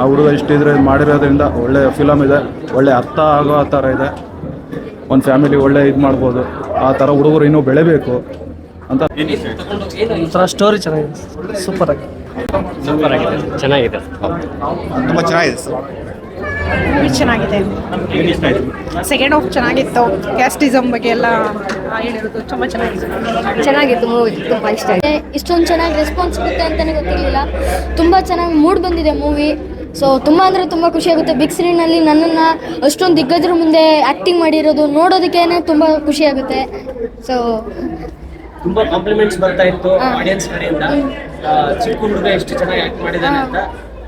ಆ ಹುಡುಗ ಇಷ್ಟಿದ್ರೆ ಮಾಡಿರೋದ್ರಿಂದ ಒಳ್ಳೆ ಫಿಲಮ್ ಇದೆ. ಒಳ್ಳೆ ಅರ್ಥ ಆಗೋ ಆ ಥರ ಇದೆ. ಒಂದು ಫ್ಯಾಮಿಲಿ ಒಳ್ಳೆ ಇದು ಮಾಡ್ಬೋದು. ಆ ಥರ ಹುಡುಗರು ಇನ್ನೂ ಬೆಳಿಬೇಕು ಅಂತ. ಒಂಥರ ಸ್ಟೋರಿ ಚೆನ್ನಾಗಿದೆ. ಸೂಪರ್ ಆಗಿ ಸೂಪರ್ ಆಗಿದೆ. ಚೆನ್ನಾಗಿದೆ. ತುಂಬ ಚೆನ್ನಾಗಿದೆ ಸರ್. ಚೆನ್ನಾಗಿದೆ. ಸೆಕೆಂಡ್ ಹಾಫ್ ಚೆನ್ನಾಗಿತ್ತು. ಕ್ಯಾಸ್ಟಿಸಮ್ ಬಗ್ಗೆ ಎಲ್ಲ ಹೇಳಿರೋದು ತುಂಬ ಚೆನ್ನಾಗಿದೆ. ಚೆನ್ನಾಗಿತ್ತು ಮೂವಿ ತುಂಬ ಇಷ್ಟ ಆಗಿದೆ ಇಷ್ಟೊಂದು ಚೆನ್ನಾಗಿ ರೆಸ್ಪಾನ್ಸ್ ಸಿಗುತ್ತೆ ಅಂತಲೇ ಗೊತ್ತಿರಲಿಲ್ಲ. ತುಂಬ ಚೆನ್ನಾಗಿ ಮೂಡ್ ಬಂದಿದೆ ಮೂವಿ ಸೊ ತುಂಬ ಅಂದರೆ ತುಂಬ ಖುಷಿಯಾಗುತ್ತೆ ಬಿಗ್ ಸ್ಕ್ರೀನಲ್ಲಿ ನನ್ನನ್ನು ಅಷ್ಟೊಂದು ದಿಗ್ಗಜರ ಮುಂದೆ ಆ್ಯಕ್ಟಿಂಗ್ ಮಾಡಿರೋದು ನೋಡೋದಕ್ಕೇನೆ ತುಂಬ ಖುಷಿಯಾಗುತ್ತೆ ಸೊ ತುಂಬಾ ಕಾಂಪ್ಲಿಮೆಂಟ್ಸ್ ಬರ್ತಾ ಇತ್ತು ಆಡಿಯನ್ಸ್ ಕಡೆಯಿಂದ. ಚಿಕ್ಕ ಹುಡುಗ ಎಷ್ಟು ಚೆನ್ನಾಗಿ ಆಕ್ಟ್ ಮಾಡಿದ್ದಾನೆ ಅಂತ.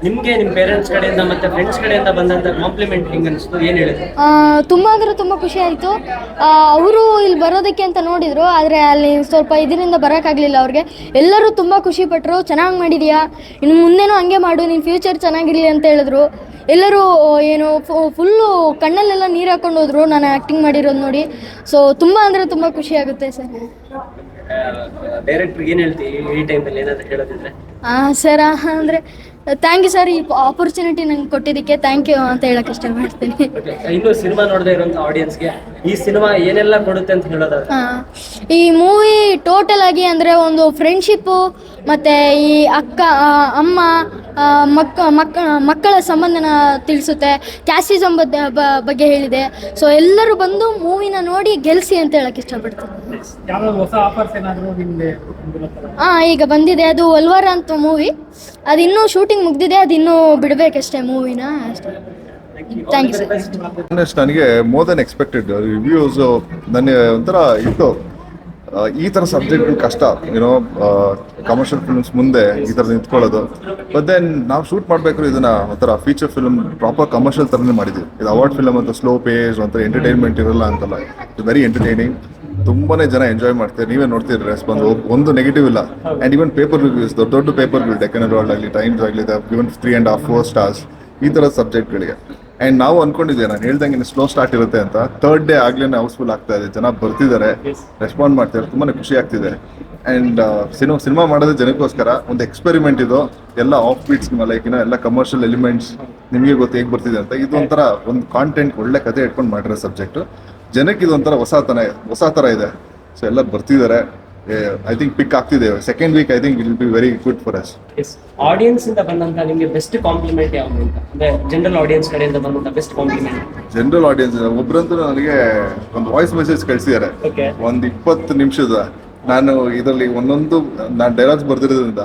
ನಿಮ್ಗೆ ನಿಮ್ಮ ಪೇರೆಂಟ್ಸ್ ಕಡೆಯಿಂದ ಮತ್ತೆ ಫ್ರೆಂಡ್ಸ್ ಕಡೆಯಿಂದ ಬಂದಂತ ಕಾಂಪ್ಲಿಮೆಂಟ್ ಅನಿಸ್ತು? ಏನ್ ಹೇಳಿದ್ರು? ತುಂಬ ಅಂದರೆ ತುಂಬ ಖುಷಿ ಆಯಿತು. ಅವರು ಇಲ್ಲಿ ಬರೋದಕ್ಕೆ ಅಂತ ನೋಡಿದ್ರು, ಆದರೆ ಅಲ್ಲಿ ಸ್ವಲ್ಪ ಇದರಿಂದ ಬರೋಕ್ಕಾಗಲಿಲ್ಲ ಅವ್ರಿಗೆ. ಎಲ್ಲರೂ ತುಂಬ ಖುಷಿ ಪಟ್ಟರು ಚೆನ್ನಾಗಿ ಮಾಡಿದ್ಯಾ? ಇನ್ನು ಮುಂದೆನೂ ಹಂಗೆ ಮಾಡು ನಿನ್ನ ಫ್ಯೂಚರ್ ಚೆನ್ನಾಗಿರ್ಲಿ ಅಂತ ಹೇಳಿದ್ರು. ಎಲ್ಲರೂ ಏನು ಫುಲ್ಲು ಕಣ್ಣಲ್ಲೆಲ್ಲ ನೀರು ಹಾಕೊಂಡು ಹೋದ್ರು, ನಾನು ಆ್ಯಕ್ಟಿಂಗ್ ಮಾಡಿರೋದು ನೋಡಿ. ಸೊ ತುಂಬ ಅಂದರೆ ತುಂಬ ಖುಷಿ ಆಗುತ್ತೆ ಸರ್. ಡೈರೆಕ್ಟರ್ ಏನ್ ಹೇಳ್ತೀವಿ ಈ ಟೈಮಲ್ಲಿ ಏನಾದ್ರು ಹೇಳೋದಿದ್ರೆ? ಸರ್ ಅಂದ್ರೆ ಥ್ಯಾಂಕ್ ಯು ಸರ್ ಈ ಆಪರ್ಚುನಿಟಿ ನಂಗೆ ಕೊಟ್ಟಿದ್ದಕ್ಕೆ ಥ್ಯಾಂಕ್ ಯು ಅಂತ ಹೇಳಕ್ ಇಷ್ಟಪಡ್ತೀನಿ ಇನ್ನು ಸಿನಿಮಾ ನೋಡದೇ ಇರುವಂತ ಆಡಿಯನ್ಸ್ಗೆ ಈ ಸಿನಿಮಾ ಏನೆಲ್ಲ ಕೊಡುತ್ತೆ ಅಂತ ಹೇಳೋದಾದ್ರೆ? ಈ ಮೂವಿ ಟೋಟಲ್ ಆಗಿ ಅಂದ್ರೆ ಒಂದು ಫ್ರೆಂಡ್ಶಿಪ್ಪು ಮತ್ತೆ ಈ ಅಕ್ಕ ಆ, ಅಮ್ಮ ಆ, ಮಕ್ಕ ಮಕ್ಕ ಮಕ್ಕಳ ಸಂಬಂಧನ ತಿಳಿಸುತ್ತೆ ಕ್ಯಾಸಿಸಮ್ ಬಗ್ಗೆ ಹೇಳಿದೆ. ಸೊ ಎಲ್ಲರೂ ಬಂದು ಮೂವಿನ ನೋಡಿ ಗೆಲ್ಸಿ ಅಂತ ಹೇಳಕ್ ಇಷ್ಟಪಡ್ತೀನಿ. ಹೊಸ ಆಫರ್ಸ್ ಏನಾದರೂ ನಿಮಗೆ ಹಾಂ ಈಗ ಬಂದಿದೆ. ಅದು ಒಲ್ವರ್ ಅಂತ ಮೂವಿ ಅದು ಇನ್ನೂ ಶೂಟಿಂಗ್ ಮುಗ್ದಿದೆ. ಅದು ಇನ್ನೂ ಬಿಡಬೇಕಷ್ಟೇ ಮೂವಿನ ಅಷ್ಟೇ. ಥ್ಯಾಂಕ್ ಯು ಸರ್ ಆನೆಸ್ಟ್ ನನಗೆ ಮೋರ್ ದೆನ್ ಎಕ್ಸ್ಪೆಕ್ಟೆಡ್ ರಿವ್ಯೂಸ್ ನನಗೆ ಒಂಥರ ಇತ್ತು ಆ, ಈ ಥರ ಸಬ್ಜೆಕ್ಟ್ಗಳು ಕಷ್ಟ. ಏನೋ ಕಮರ್ಷಿಯಲ್ ಫಿಲ್ಮ್ಸ್ ಮುಂದೆ ಈ ಥರ ನಿಂತ್ಕೊಳ್ಳೋದು. ಬಟ್ ದೆನ್ ನಾವು ಶೂಟ್ ಮಾಡಬೇಕು ಇದನ್ನ ಒಂಥರ ಫೀಚರ್ ಫಿಲ್ಮ್ ಪ್ರಾಪರ್ ಕಮರ್ಷಿಯಲ್ ಥರನೇ ಮಾಡಿದ್ವಿ ಇದು ಅವಾರ್ಡ್ ಫಿಲ್ಮ್ ಅಂತ ಸ್ಲೋ ಪೇಸ್ ಒಂಥರ ಎಂಟರ್ಟೈನ್ಮೆಂಟ್ ಇರಲ್ಲ ಅಂತಲ್ಲ. ಇಟ್ಸ್ ವೆರಿ ಎಂಟರ್ಟೈನಿಂಗ್ ತುಂಬಾನೇ ಜನ ಎಂಜಾಯ್ ಮಾಡ್ತಾರೆ ನೀವೇ ನೋಡ್ತೀರಿ ರೆಸ್ಪಾನ್ಸ್ ಒಂದು ನೆಗೆಟಿವ್ ಇಲ್ಲ. ಅಂಡ್ ಇವನ್ ಪೇಪರ್ ರಿವ್ಯೂಸ್ ದೊಡ್ಡ ದೊಡ್ಡ ಪೇಪರ್ಗಳು ಡೆಕನ್ ವರ್ಲ್ಡ್ ಆಗಲಿ ಟೈಮ್ಸ್ ಆಗಲಿ even three and half four stars ಈ ತರ ಸಬ್ಜೆಕ್ಟ್ ಗಳಿಗೆ. ಅಂಡ್ ನಾವು ಅನ್ಕೊಂಡಿದ್ದೆ ನಾನು ಹೇಳ್ದಂಗೆ ಸ್ಲೋ ಸ್ಟಾರ್ಟ್ ಇರುತ್ತೆ ಅಂತ. ಥರ್ಡ್ ಡೇ ಆಗ್ಲೇ ಹೌಸ್ಫುಲ್ ಆಗ್ತಾ ಇದೆ. ಜನ ಬರ್ತಿದ್ದಾರೆ. ರೆಸ್ಪಾಂಡ್ ಮಾಡ್ತಿದ್ದಾರೆ. ತುಂಬಾನೇ ಖುಷಿ ಆಗ್ತಿದೆ. ಅಂಡ್ ಸಿನಿಮಾ ಸಿನಿಮಾ ಮಾಡೋದೇ ಜನಕ್ಕೋಸ್ಕರ ಒಂದು ಎಕ್ಸ್ಪೆರಿಮೆಂಟ್ ಇದು. ಎಲ್ಲ ಆಫ್ ಬೀಟ್ಸ್ ಲೈಕ್ ಏನೋ ಎಲ್ಲ ಕಮರ್ಷಿಯಲ್ ಎಲಿಮೆಂಟ್ಸ್ ನಿಮಗೆ ಗೊತ್ತು ಹೇಗೆ ಬರ್ತಿದೆ ಅಂತ. ಇದೊಂಥರ ಒಂದು ಕಾಂಟೆಂಟ್ ಒಳ್ಳೆ ಕತೆ ಇಟ್ಕೊಂಡು ಮಾಡಿರೋ ಸಬ್ಜೆಕ್ಟ್ ಜನಕ್ಕೆ ಇದೊಂಥರ ಒಂಥರ ಹೊಸ ತನ ಹೊಸ ಥರ ಇದೆ. ಸೊ ಎಲ್ಲ ಬರ್ತಿದ್ದಾರೆ. ಐ ಥಿಂಕ್ ಪಿಕ್ ಆಗ್ತಿದೆ. Second week I think it will be very good for us audience ಇಂದ ಬಂದಂತ ನಿಮಗೆ ಬೆಸ್ಟ್ ಕಾಂಪ್ಲಿಮೆಂಟ್ ಯಾವುದು ಅಂತ? ಅಂದ್ರೆ ಜನರಲ್ ಆಡಿಯನ್ಸ್ ಕಡೆಯಿಂದ ಬಂದಂತ ಬೆಸ್ಟ್ ಕಾಂಪ್ಲಿಮೆಂಟ್ ಜನರಲ್ ಆಡಿಯನ್ಸ್ ಒಬ್ರಂತೂ ನನಗೆ ಒಂದು ವಾಯ್ಸ್ ಮೆಸೇಜ್ ಕಳಿಸಿದ್ದಾರೆ. ಒಂದು ಇಪ್ಪತ್ತು ನಿಮಿಷದ ನಾನು ಇದರಲ್ಲಿ ಒಂದೊಂದು ನಾನು ಡೈಲಾಗ್ಸ್ ಬರ್ದಿರೋದ್ರಿಂದ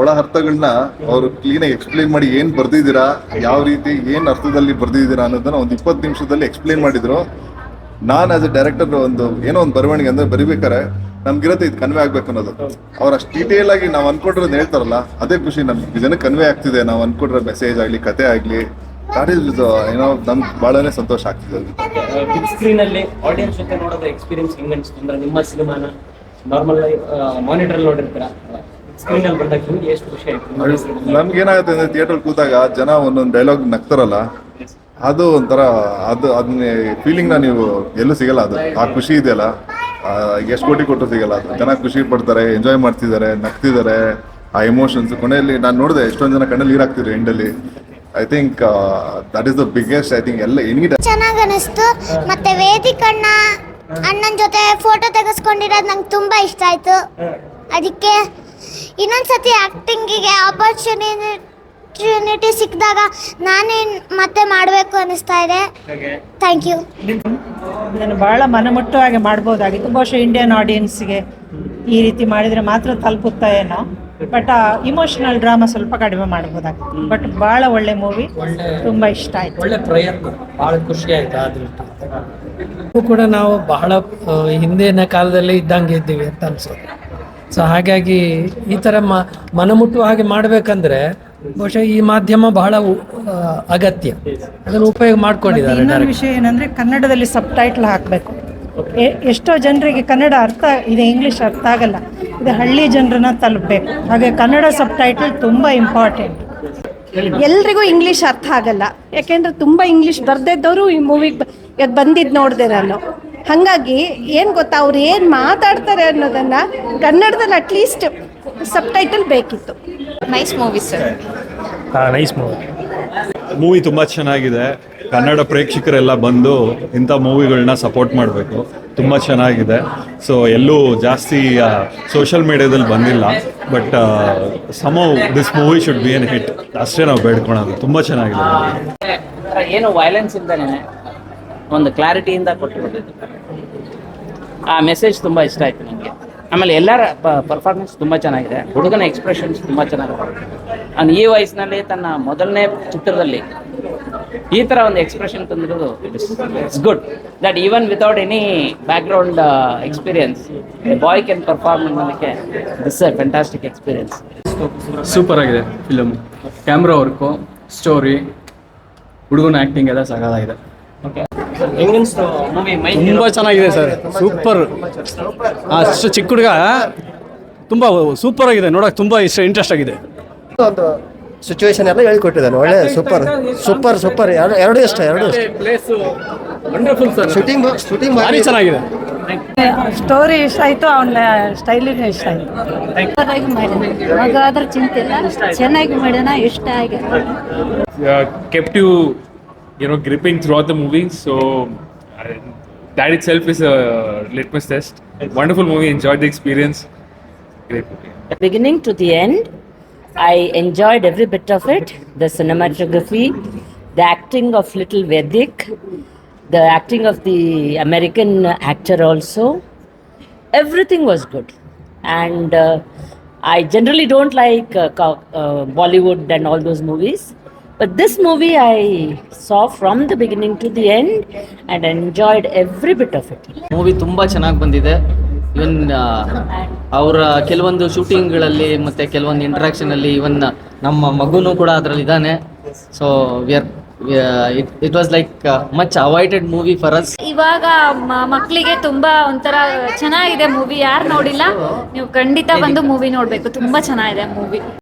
ಒಳ ಅರ್ಥಗಳನ್ನ ಅವರು ಕ್ಲೀನಾಗಿ ಎಕ್ಸ್ಪ್ಲೈನ್ ಮಾಡಿ ಏನ್ ಬರ್ದಿದ್ದೀರಾ ಯಾವ ರೀತಿ ಏನ್ ಅರ್ಥದಲ್ಲಿ ಬರ್ದಿದ್ದೀರಾ ಅನ್ನೋದನ್ನ ಒಂದು ಇಪ್ಪತ್ತು ನಿಮಿಷದಲ್ಲಿ ಎಕ್ಸ್ಪ್ಲೈನ್ ಮಾಡಿದ್ರು. ನಾನು ಆಸ್ ಎ ಡೈರೆಕ್ಟರ್ ಒಂದು ಏನೋ ಒಂದು ಬರವಣಿಗೆ ಅಂದ್ರೆ ಬರಿಬೇಕಾರೆ ನಮ್ಗಿರತ್ತೆ ಇದು ಕನ್ವೆ ಆಗ್ಬೇಕು ಅನ್ನೋದು. ಅವ್ರು ಅಷ್ಟು ಡೀಟೇಲ್ ಆಗಿ ನಾವು ಅನ್ಕೊಟ್ಟಿರೋದು ಹೇಳ್ತಾರಲ್ಲ ಅದೇ ಖುಷಿ ನಮ್ಗೆ ಜನಕ್ಕೆ ಕನ್ವೆ ಆಗ್ತಿದೆ ನಾವು ಅನ್ಕೊಟ್ಟಿರೋ ಮೆಸೇಜ್ ಆಗಲಿ ಕತೆ ಆಗಲಿ. ದಾಟ್ ಇಸ್ ಏನೋ ನಮ್ಗೆ ಬಹಳನೇ ಸಂತೋಷ ಆಗ್ತಿದೆ. ಬಿಗ್ ಸ್ಕ್ರೀನ್ ಅಲ್ಲಿ ಆಡಿಯನ್ಸ್ ಜೊತೆ ನೋಡೋದು ಎಕ್ಸ್ಪೀರಿಯನ್ಸ್ ಹೆಂಗ್ ಅನಿಸ್ತು ಅಂದ್ರೆ ನಿಮ್ಮ ಸಿನಿಮಾನ ನಾರ್ಮಲ್ ಮಾನಿಟರ್ ಅಲ್ಲಿ ನೋಡಿರ್ತೀರ? ಸ್ಕ್ರೀನ್ ಅಲ್ಲಿ ಬಂದಾಗ ನಿಮ್ಗೆ ಎಷ್ಟು ಖುಷಿ ಆಯ್ತು? ನಮ್ಗೆ ಏನಾಗುತ್ತೆ ಅಂದ್ರೆ ಥಿಯೇಟರ್ ಕೂತಾಗ ಜನ ಒಂದೊಂದು ಡೈಲಾಗ್ ನಗ್ತಾರಲ್ಲ ಅದು ಒಂಥರ, ಅದು ಅದನ್ನ ಫೀಲಿಂಗ್ನ ನೀವು ಎಲ್ಲೂ ಸಿಗಲ್ಲ ಅದು. ಆ ಖುಷಿ ಇದೆಯಲ್ಲ. ಎಷ್ಟು ಕೋಟಿ ಕೊಟ್ಟರು ಸಿಗಲ್ಲ ಅದು. ಜನ ಖುಷಿ ಪಡ್ತಾರೆ ಎಂಜಾಯ್ ಮಾಡ್ತಿದ್ದಾರೆ, ನಗ್ತಿದ್ದಾರೆ. ಆ ಎಮೋಷನ್ಸ್ ಕೊನೆಯಲ್ಲಿ ನಾನು ನೋಡಿದೆ, ಎಷ್ಟೊಂದು ಜನ ಕಣ್ಣಲ್ಲಿ ನೀರಾಗ್ತಿದ್ರು ಎಂಡಲ್ಲಿ I think that is the biggest I think ಎಲ್ಲ ಎನಿ ಚೆನ್ನಾಗಿ ಅನಿಸ್ತು. ಮತ್ತೆ ವೇದಿಕಣ್ಣ ಅಣ್ಣನ ಜೊತೆ ಫೋಟೋ ತೆಗೆಸ್ಕೊಂಡಿರೋದು ನಂಗೆ ತುಂಬ ಇಷ್ಟ ಆಯ್ತು. ಅದಕ್ಕೆ ಇನ್ನೊಂದ್ಸತಿ ಆ್ಯಕ್ಟಿಂಗಿಗೆ ಆಪರ್ಚುನಿಟಿ ಸಿಕ್ಕಿದಾಗ ನಾನೇ ಮತ್ತೆ ಮಾಡಬೇಕು ಅನಿಸ್ತಾ ಇದೆ. ಥ್ಯಾಂಕ್ ಯು ಇದನ್ನು ಬಹಳ ಮನಮುಟ್ಟುವಾಗಿ ಮಾಡ್ಬೋದಾಗಿತ್ತು. ಬಹುಶಃ ಇಂಡಿಯನ್ ಆಡಿಯನ್ಸ್ಗೆ ಈ ರೀತಿ ಮಾಡಿದರೆ ಮಾತ್ರ ತಲುಪುತ್ತಾ ಏನೋ. ಬಟ್ ಇಮೋಷನಲ್ ಡ್ರಾಮಾ ಸ್ವಲ್ಪ ಕಡಿಮೆ ಮಾಡ್ಬೋದಾಗಿತ್ತು. ಬಟ್ ಬಹಳ ಒಳ್ಳೆ ಮೂವಿ ತುಂಬ ಇಷ್ಟ ಆಯ್ತು. ಒಳ್ಳೆ ಪ್ರಯತ್ನ. ಬಹಳ ಖುಷಿ ಆಯ್ತು ಆ ದೃಷ್ಟಿ. ಕೂಡ ನಾವು ಬಹಳ ಹಿಂದಿನ ಕಾಲದಲ್ಲಿ ಇದ್ದಂಗೆ ಇದ್ದೀವಿ ಅಂತ ಅನ್ಸೋದು ಸೊ ಹಾಗಾಗಿ ಈ ಥರ ಮ ಮನಮುಟ್ಟುವ ಹಾಗೆ ಮಾಡಬೇಕಂದ್ರೆ ಬಹುಶಃ ಈ ಮಾಧ್ಯಮ ಬಹಳ ಅಗತ್ಯ. ಅದನ್ನು ಉಪಯೋಗ ಮಾಡ್ಕೊಂಡಿದ್ದಾರೆ ಇನ್ನೊಂದು ವಿಷಯ ಏನಂದ್ರೆ ಕನ್ನಡದಲ್ಲಿ ಸಬ್ ಟೈಟ್ಲ್ ಹಾಕಬೇಕು ಎಷ್ಟೋ ಜನರಿಗೆ ಕನ್ನಡ ಅರ್ಥ ಇದೆ ಇಂಗ್ಲಿಷ್ ಅರ್ಥ ಆಗಲ್ಲ. ಇದು ಹಳ್ಳಿ ಜನರನ್ನ ತಲುಪಬೇಕು. ಹಾಗೆ ಕನ್ನಡ ಸಬ್ ಟೈಟಲ್ ತುಂಬ ಇಂಪಾರ್ಟೆಂಟ್. ಎಲ್ರಿಗೂ ಇಂಗ್ಲೀಷ್ ಅರ್ಥ ಆಗಲ್ಲ. ಯಾಕೆಂದ್ರೆ ತುಂಬ ಇಂಗ್ಲೀಷ್ ಬರ್ದಿದ್ದವರು ಈ ಮೂವಿಗೆ ಇವತ್ತು ಬಂದಿದ್ದು ನೋಡಿದೆ ನಾನು. ಹಾಗಾಗಿ ಏನು ಗೊತ್ತಾ ಅವ್ರು ಏನು ಮಾತಾಡ್ತಾರೆ ಅನ್ನೋದನ್ನು ಕನ್ನಡದಲ್ಲಿ ಅಟ್ಲೀಸ್ಟ್ ಸಬ್ ಟೈಟಲ್ ಬೇಕಿತ್ತು nice movie sir nice movie movie ತುಂಬ ಚೆನ್ನಾಗಿದೆ. ಕನ್ನಡ ಪ್ರೇಕ್ಷಕರೆಲ್ಲ ಬಂದು ಇಂಥ ಮೂವಿಗಳನ್ನ ಸಪೋರ್ಟ್ ಮಾಡಬೇಕು. ತುಂಬ ಚೆನ್ನಾಗಿದೆ. ಸೊ ಎಲ್ಲೂ ಜಾಸ್ತಿ ಸೋಷಿಯಲ್ ಮೀಡಿಯಾದಲ್ಲಿ ಬಂದಿಲ್ಲ. But somehow this movie should be an hit ಅಷ್ಟೇ ನಾವು ಬೇಡ್ಕೊಳೋದು. ತುಂಬ ಚೆನ್ನಾಗಿದೆ. ಏನು ವೈಲೆನ್ಸ್ ಇಲ್ದೇನೆ ಒಂದು ಕ್ಲಾರಿಟಿಯಿಂದ ಕೊಟ್ಟು ಆ ಮೆಸೇಜ್ ತುಂಬ ಇಷ್ಟ ಆಯ್ತು ನನಗೆ ಆಮೇಲೆ ಎಲ್ಲರ ಪರ್ಫಾರ್ಮೆನ್ಸ್ ತುಂಬ ಚೆನ್ನಾಗಿದೆ. ಹುಡುಗನ ಎಕ್ಸ್ಪ್ರೆಷನ್ಸ್ ತುಂಬ ಚೆನ್ನಾಗಿದೆ. ಅವ್ನು ಈ ವಯಸ್ಸಿನಲ್ಲಿ ತನ್ನ ಮೊದಲನೇ ಚಿತ್ರದಲ್ಲಿ ಈ ಥರ ಒಂದು expression ತಂದಿರೋದು it's good that even without any background experience boy can perform ಅನ್ನೋದಕ್ಕೆ this a fantastic experience super ಆಗಿದೆ ಫಿಲಮ್ ಕ್ಯಾಮ್ರಾ ವರ್ಕು ಸ್ಟೋರಿ ಹುಡುಗನ ಆ್ಯಕ್ಟಿಂಗ್ ಎಲ್ಲ ಸಗದಾಗಿದೆ ಹೆಂಗನ್ಸ್ತು? ಮೂವಿ ಮೈ ತುಂಬ ಚೆನ್ನಾಗಿದೆ ಸರ್. ಸೂಪರ್. ಅಷ್ಟು ಚಿಕ್ಕ ಹುಡುಗ ತುಂಬ ಸೂಪರ್ ಆಗಿದೆ. ನೋಡೋಕೆ ತುಂಬ ಇಷ್ಟ ಇಂಟ್ರೆಸ್ಟ್ ಆಗಿದೆ. ಒಂದು ಸಿಚುವೇಶನ್ ಎಲ್ಲ ಹೇಳ್ಕೊಟ್ಟಿದ್ದಾನೆ. ಒಳ್ಳೆ ಸೂಪರ್. Super super. ಎರಡು ಎರಡು ಇಷ್ಟ ಎರಡು ಶೂಟಿಂಗ್ ಶೂಟಿಂಗ್ ಭಾರಿ ಚೆನ್ನಾಗಿದೆ. ಸ್ಟೋರಿ ಇಷ್ಟ ಆಯ್ತು ಅವನ ಸ್ಟೈಲಿನೂ ಇಷ್ಟ ಆಯ್ತು. ಮಗ ಆದ್ರೆ ಚಿಂತೆ ಇಲ್ಲ. ಚೆನ್ನಾಗಿ ಮಾಡೋಣ ಇಷ್ಟ ಆಗಿದೆ. kept you, you know, gripping throughout the movie. So uh, that itself is a litmus test. Wonderful movie. Enjoyed the experience. Great movie. The beginning to the end, I enjoyed every bit of it. The cinematography, the acting of Little Vedic, the acting of the American actor also. Everything was good. And uh, I generally don't like uh, uh, Bollywood and all those movies. But this movie I saw from the beginning to the end and enjoyed every bit of it. Movie ತುಂಬ ಚೆನ್ನಾಗಿ ಬಂದಿದೆ. ಇವನ್ ಅವರ ಕೆಲವೊಂದು ಶೂಟಿಂಗ್ಗಳಲ್ಲಿ ಮತ್ತು ಕೆಲವೊಂದು ಇಂಟ್ರಾಕ್ಷನಲ್ಲಿ ಇವನ್ ನಮ್ಮ ಮಗುನೂ ಕೂಡ ಅದರಲ್ಲಿ ಇದ್ದಾನೆ. So we are it was like much avoided movie for us ಇವಾಗ ಮಕ್ಕಳಿಗೆ ತುಂಬಾ ಒಂಥರ ಚೆನ್ನಾಗಿದೆ ಮೂವಿ ಯಾರು ನೋಡಿಲ್ಲ ನೀವು ಖಂಡಿತ ಬಂದು ಮೂವಿ ನೋಡ್ಬೇಕು. ತುಂಬಾ ಚೆನ್ನಾಗಿದೆ ಮೂವಿ